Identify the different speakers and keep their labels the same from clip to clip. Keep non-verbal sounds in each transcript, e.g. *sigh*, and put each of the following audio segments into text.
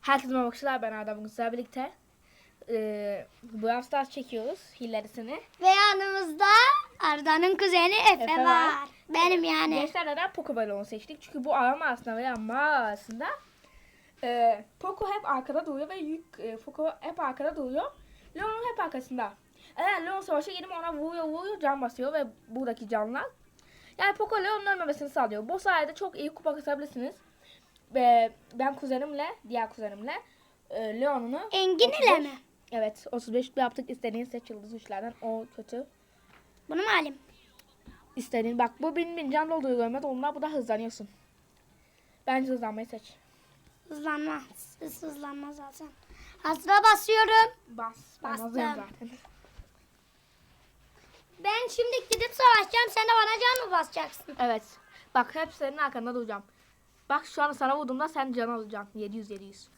Speaker 1: Herkese merhaba arkadaşlar ben Arda bugün sizlerle birlikte e, Brawl Stars çekiyoruz hilerisini.
Speaker 2: Ve yanımızda Arda'nın kuzeni Efe,
Speaker 1: Efe
Speaker 2: var.
Speaker 1: var.
Speaker 2: Benim yani.
Speaker 1: Gençler neden Poco balonu seçtik? Çünkü bu arama arasında veya mağara arasında e, Poco hep arkada duruyor ve yük e, Poco hep arkada duruyor. Leon hep arkasında. Eğer Leon savaşa girip ona vuruyor vuruyor can basıyor ve buradaki canlar. Yani Poco Leon'un ölmemesini sağlıyor. Bu sayede çok iyi kupa kasabilirsiniz. Ve ben kuzenimle, diğer kuzenimle e, Leon'unu
Speaker 2: Engin
Speaker 1: 35
Speaker 2: ile mi?
Speaker 1: Evet 35 yaptık istediğin seç yıldız üçlerden o kötü.
Speaker 2: Bunu mu alayım?
Speaker 1: İstediğin bak bu bin bin can dolduruyor görmez onlar bu da hızlanıyorsun. Bence hızlanmayı seç.
Speaker 2: Hızlanma. Hız hızlanma zaten. Hazıra basıyorum.
Speaker 1: Bas.
Speaker 2: Bastım.
Speaker 1: zaten.
Speaker 2: Ben şimdi gidip savaşacağım. Sen de bana can mı basacaksın?
Speaker 1: Evet. Bak hep senin arkanda duracağım. Bak şu an sana vurduğumda sen can alacaksın. 700 700.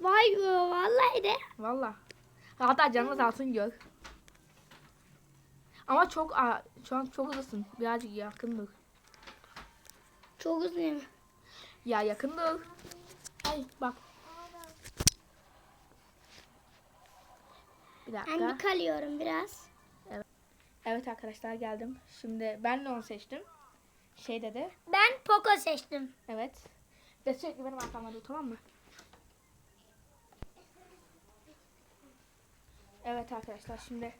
Speaker 2: Vay be vallahi de.
Speaker 1: Valla. Hatta canın azalsın gör. Ama çok şu an çok hızlısın. Birazcık yakın dur.
Speaker 2: Çok hızlıyım.
Speaker 1: Ya yakın dur. Ay bak. Bir dakika.
Speaker 2: Ben kalıyorum biraz.
Speaker 1: Evet arkadaşlar geldim. Şimdi ben Leon seçtim. Şey dedi.
Speaker 2: Ben Poco seçtim.
Speaker 1: Evet. Ve sürekli benim arkamda dur tamam mı? Evet arkadaşlar şimdi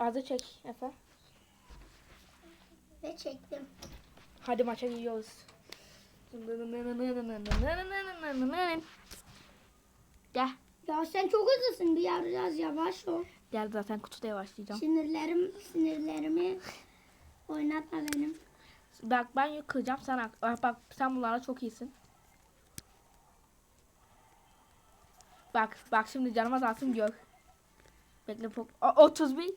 Speaker 1: Adı çek Efe.
Speaker 2: Ve çektim.
Speaker 1: Hadi maça gidiyoruz. Gel.
Speaker 2: Ya sen çok hızlısın. Bir yer biraz yavaş ol.
Speaker 1: Gel zaten kutuda yavaşlayacağım.
Speaker 2: Sinirlerim, sinirlerimi oynatma benim.
Speaker 1: Bak ben yük kıracağım sen ak- bak, bak sen bunlarla çok iyisin. Bak bak şimdi canım azalsın gör. Bekle pok. O, 31.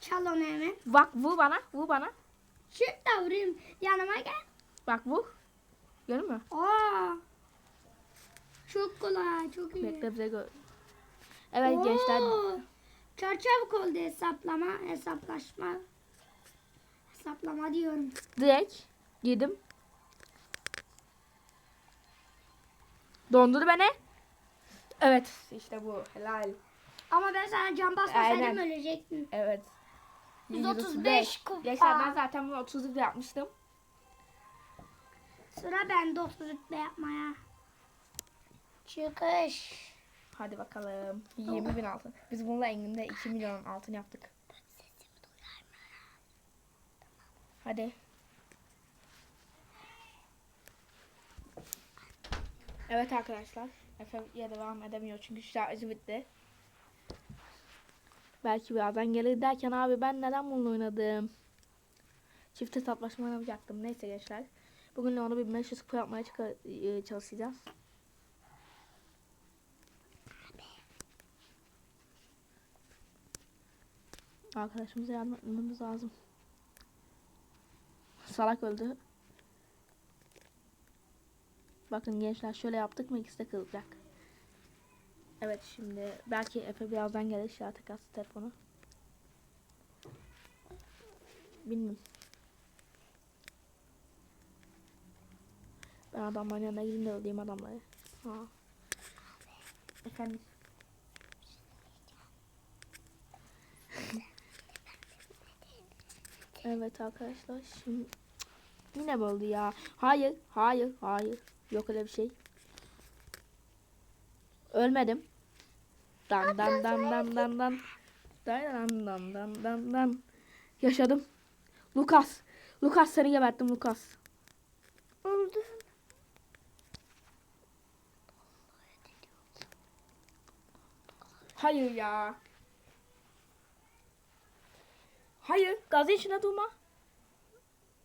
Speaker 2: Çal onu hemen.
Speaker 1: Bak vur bana vur bana.
Speaker 2: Şurada vurayım. Yanıma gel.
Speaker 1: Bak vur. Görün mü?
Speaker 2: Aa. Çok kolay, çok iyi.
Speaker 1: Bekle bize gör. Evet gençler.
Speaker 2: Oo. Çok çabuk oldu hesaplama, hesaplaşma. Hesaplama diyorum.
Speaker 1: Direkt girdim. Dondurdu beni. Evet işte bu helal.
Speaker 2: Ama ben sana can basmasaydım
Speaker 1: Aynen.
Speaker 2: ölecektin.
Speaker 1: Evet.
Speaker 2: 135 kupa.
Speaker 1: Gençler ben zaten bunu 30 yapmıştım.
Speaker 2: Sıra bende 30 rütbe yapmaya. Çıkış.
Speaker 1: Hadi bakalım. 20 bin altın. Biz bununla Engin'de 2 milyon altın yaptık. Hadi. Evet arkadaşlar. Efe'ye devam edemiyor çünkü şarjı bitti. Belki birazdan gelir derken abi ben neden bunu oynadım? Çift hesaplaşma oynamayacaktım. Neyse gençler. Bugün onu 1500 kupa yapmaya e, çalışacağız. Arkadaşımıza yardım etmemiz lazım. Salak öldü. Bakın gençler şöyle yaptık mı ikisi de kırılacak. Evet şimdi belki Efe birazdan gelir şu artık az telefonu. Bilmiyorum. Ben adamların yanına gideyim de öldüreyim adamları. Ha. Efendim. Evet arkadaşlar şimdi yine oldu ya. Hayır, hayır, hayır. Yok öyle bir şey. Ölmedim. Dan dan dan dan dan dan. Dan dan dan dan dan. Yaşadım. Lucas. Lucas seni geberttim Lucas.
Speaker 2: Öldü.
Speaker 1: Hayır ya. Hayır. Gazın içine durma.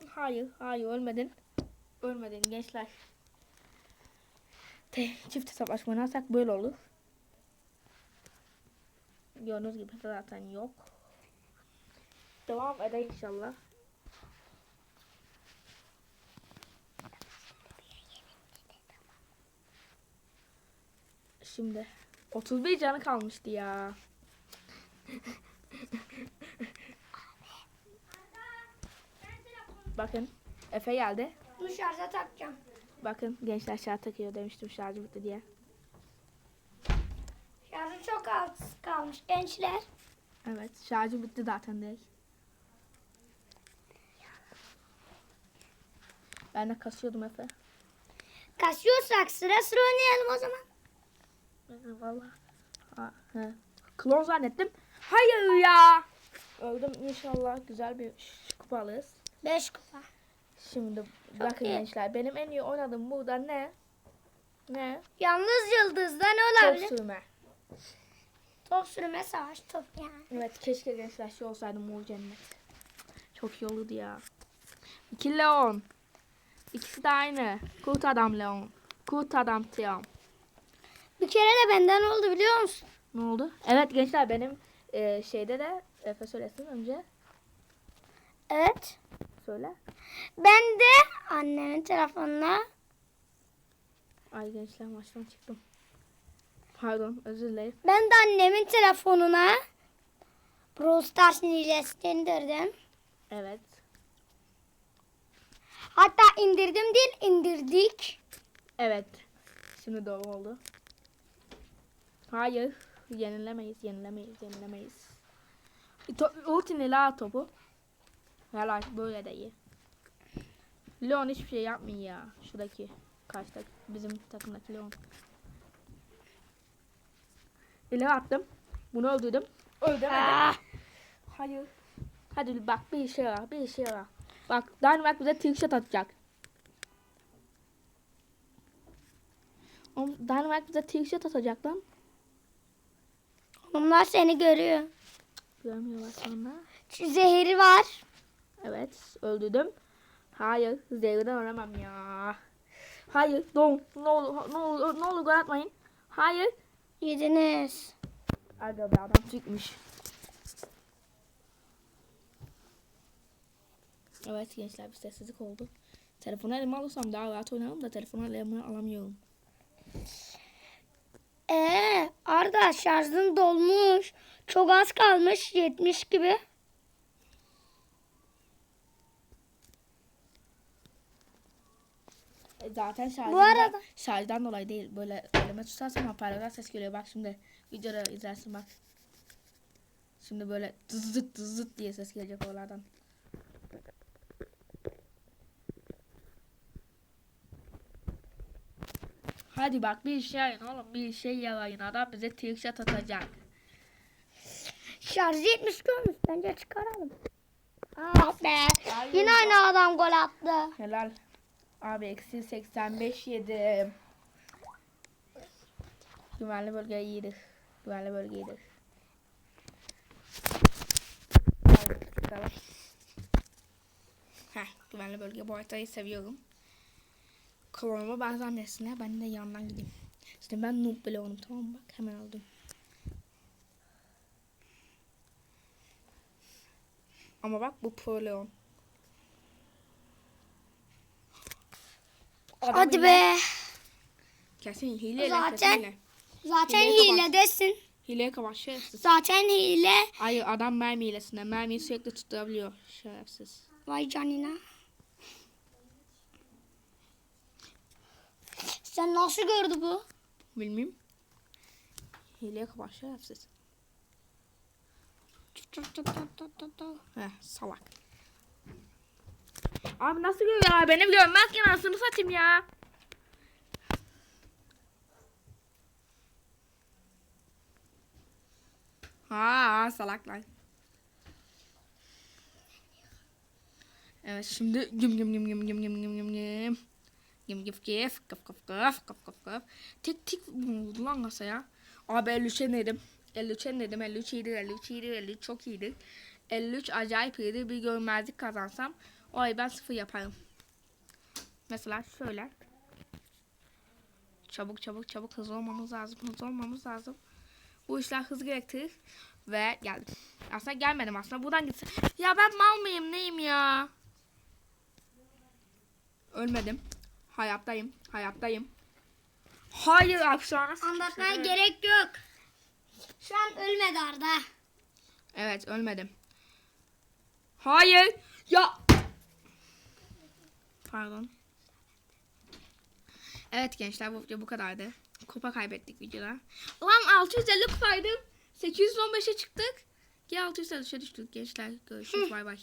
Speaker 1: Hayır. Hayır ölmedin. Ölmedin gençler. Te, çift hesaplaşma oynarsak böyle olur. Gördüğünüz gibi zaten yok. Devam eder inşallah. Şimdi 31 canı kalmıştı ya. *laughs* Bakın Efe geldi.
Speaker 2: Bunu şarja takacağım.
Speaker 1: Bakın gençler şarj takıyor demiştim şarjı bitti diye.
Speaker 2: Şarjı çok az kalmış gençler.
Speaker 1: Evet şarjı bitti zaten direkt. Ben de kasıyordum Efe.
Speaker 2: Kasıyorsak sıra sıra oynayalım o zaman.
Speaker 1: Valla. Klon zannettim. Hayır ya. Öldüm inşallah güzel bir kupa alırız.
Speaker 2: 5 kupa.
Speaker 1: Şimdi bakın
Speaker 2: iyi.
Speaker 1: gençler benim en iyi oynadığım burada ne? Ne?
Speaker 2: Yalnız yıldızda ne
Speaker 1: Top
Speaker 2: olabilir?
Speaker 1: sürme.
Speaker 2: Top sürme savaş top yani.
Speaker 1: Evet keşke gençler şey olsaydı Mor Cennet. Çok iyi olurdu ya. İki Leon. İkisi de aynı. Kurt adam Leon. Kurt adam Tiam.
Speaker 2: Bir kere de benden oldu biliyor musun?
Speaker 1: Ne oldu? Evet gençler benim e, şeyde de Efe söylesin önce.
Speaker 2: Evet.
Speaker 1: Söyle.
Speaker 2: Ben de annemin telefonuna
Speaker 1: Ay gençler maçtan çıktım. Pardon özür dilerim.
Speaker 2: ben de annemin telefonuna Brawl Stars hilesini indirdim.
Speaker 1: Evet.
Speaker 2: Hatta indirdim değil indirdik.
Speaker 1: Evet. Şimdi doğru oldu. Hayır. Yenilemeyiz, yenilemeyiz, yenilemeyiz. To ultini la topu. Helal böyle de iyi. Leon hiçbir şey yapmıyor ya. Şuradaki karşıdaki bizim takımdaki Leon. İleri attım. Bunu öldürdüm. Öldüremedim.
Speaker 2: Ah,
Speaker 1: Hayır. Hadi bak bir işe yarar, bir işe yarar. Bak Dynamite bize trick shot atacak. Oğlum Dynamite bize trick shot atacak lan.
Speaker 2: onlar seni görüyor.
Speaker 1: Görmüyorlar sonra.
Speaker 2: Zehri var.
Speaker 1: Evet öldürdüm. Hayır zehirden ölemem ya. Hayır don ne olur ne olur ne olur gol atmayın. Hayır.
Speaker 2: Yediniz.
Speaker 1: Aga be adam çıkmış. Evet gençler bir sessizlik oldu. Telefonu elime alırsam daha rahat oynarım da telefonu elime alamıyorum.
Speaker 2: Ee, Arda şarjın dolmuş. Çok az kalmış. 70 gibi.
Speaker 1: Zaten şarjdan,
Speaker 2: arada-
Speaker 1: şarjdan dolayı değil. Böyle elime tutarsam hoparlörden ses geliyor. Bak şimdi videoda izlersin bak. Şimdi böyle zıt zıt diye ses gelecek oralardan. Hadi bak bir şey yarayın oğlum bir şey yarayın. Adam bize trickshot atacak.
Speaker 2: Şarjı 70 olmuş. Bence çıkaralım. Ah be. Yine aynı adam gol attı.
Speaker 1: Helal. Abi eksi 85 yedim. Güvenli bölge iyidir. Güvenli bölge çıkalım. Heh, güvenli bölge bu haritayı seviyorum. Kıvamı ben zannetsinler ben de yandan gideyim. İşte ben noob bile oldum tamam? Bak hemen aldım. Ama bak bu pro. Adam
Speaker 2: Hadi
Speaker 1: hile-
Speaker 2: be.
Speaker 1: Kesin hile
Speaker 2: Zaten-
Speaker 1: hile.
Speaker 2: Zaten
Speaker 1: Hileye kapat.
Speaker 2: hiledesin.
Speaker 1: Hileye kapat şerefsiz.
Speaker 2: Zaten hile.
Speaker 1: Hayır adam mermi hilesinde. Mermiyi sürekli tutturabiliyor. Şerefsiz.
Speaker 2: Vay canına. Sen nasıl gördü bu?
Speaker 1: Bilmem. Hileye kapat şerefsiz. Heh salak. Abi nasıl görüyor ya? Beni görmez ki anasını satayım ya. Ha salaklar. Evet şimdi güm güm güm güm güm güm güm güm güm. Güm gif gif kıf kıf kıf kıf kıf kıf. Tik tik vurdu lan kasaya. Abi 53'e nedim? 53'e nedim? 53 iyidir, 53 iyidir, 53 çok iyidir. 53 acayip iyidir. Bir görmezlik kazansam o ay ben sıfır yaparım. Mesela şöyle. Çabuk çabuk çabuk hızlı olmamız lazım. Hızlı olmamız lazım. Bu işler hız gerektirir. Ve geldim. Aslında gelmedim aslında. Buradan gitsin. Ya ben mal mıyım neyim ya? Ölmedim. Hayattayım. Hayattayım. Hayır akşam.
Speaker 2: Anlatmaya gerek yok. Şu an ölmedi Arda.
Speaker 1: Evet ölmedim. Hayır. Ya. Pardon. Evet gençler bu video bu kadardı. Kupa kaybettik videoda. Lan 650 kupaydım. 815'e çıktık. Gel 650'e düştük gençler. Görüşürüz bay bay.